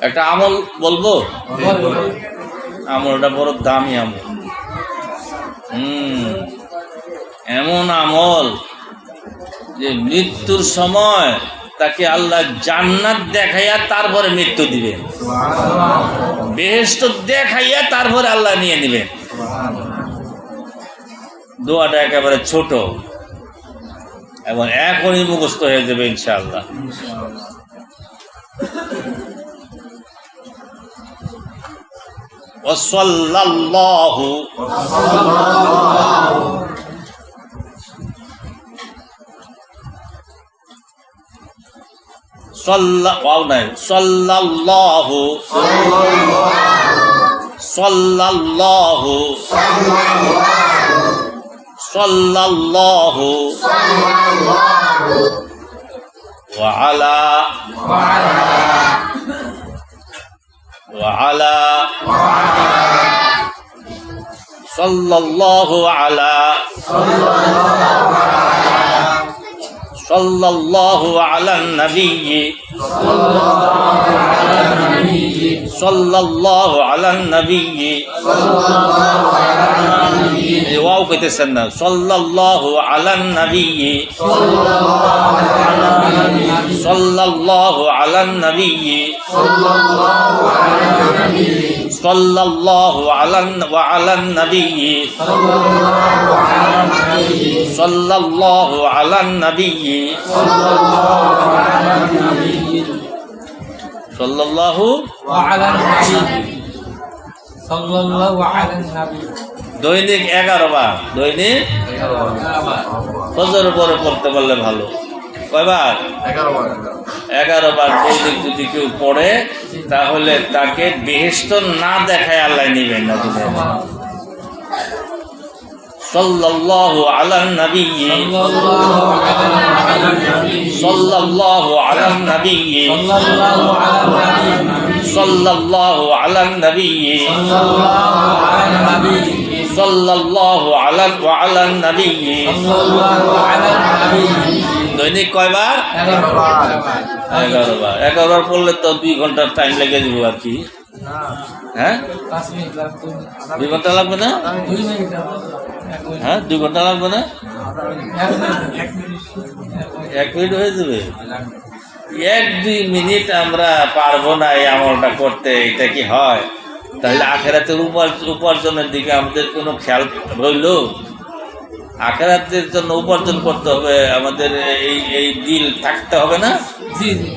একটা আমল বলব? আমলটা বড় দামি আমল। হুম। এমন আমল যে মৃত্যুর সময় তাকে আল্লাহ জান্নাত দেখাইয়া তারপরে মৃত্যু দিবেন। বেহেস্ত দেখাইয়া তারপরে আল্লাহ নিয়ে নেবেন। দোয়াটা একেবারে ছোট। এবং এখনই মুখস্থ হয়ে যাবে ইনশাআল্লাহ। وصلى الله صلى واو নাই صلى الله صلى الله صلى الله وعلى وعلى صلى الله على صلى الله على النبي صلى الله على النبي واو কইতেছেন না صلى الله على النبي صلى الله على النبي صلى الله على وعلى النبي صلى الله على النبي صلى الله وعلى দৈনিক এগারো বার, দৈনিক ফজর পরে পড়তে পারলে ভালো। কয়বার? এগারো বার দৈনিক যদি কেউ পড়ে, তাহলে তাকে বেহেস্ত না দেখায় আল্লাহ নিবেন না। صلى الله على النبي صلى الله على النبي صلى الله على صلى الله على النبي وعلى النبي صلى الله على النبي দৈনিক কয়বার এগারো বার এগারো বার পড়লে তো দুই ঘন্টার টাইম লেগে যাব আর কি হ্যাঁ পাঁচ মিনিট লাগবে দুই ঘন্টা লাগবে না দুই মিনিট লাগবে হ্যাঁ দুই ঘণ্টা লাগবে না? এক মিনিট হয়ে যাবে। এক দুই মিনিট আমরা পারব না এই আমলটা করতে, এটা কি হয়? তাহলে আখেরাতের উপার- উপার্জনের দিকে আমাদের কোনো খেয়াল রইল? আখেরাতের জন্য উপার্জন করতে হবে, আমাদের এই এই দিল থাকতে হবে না? জি।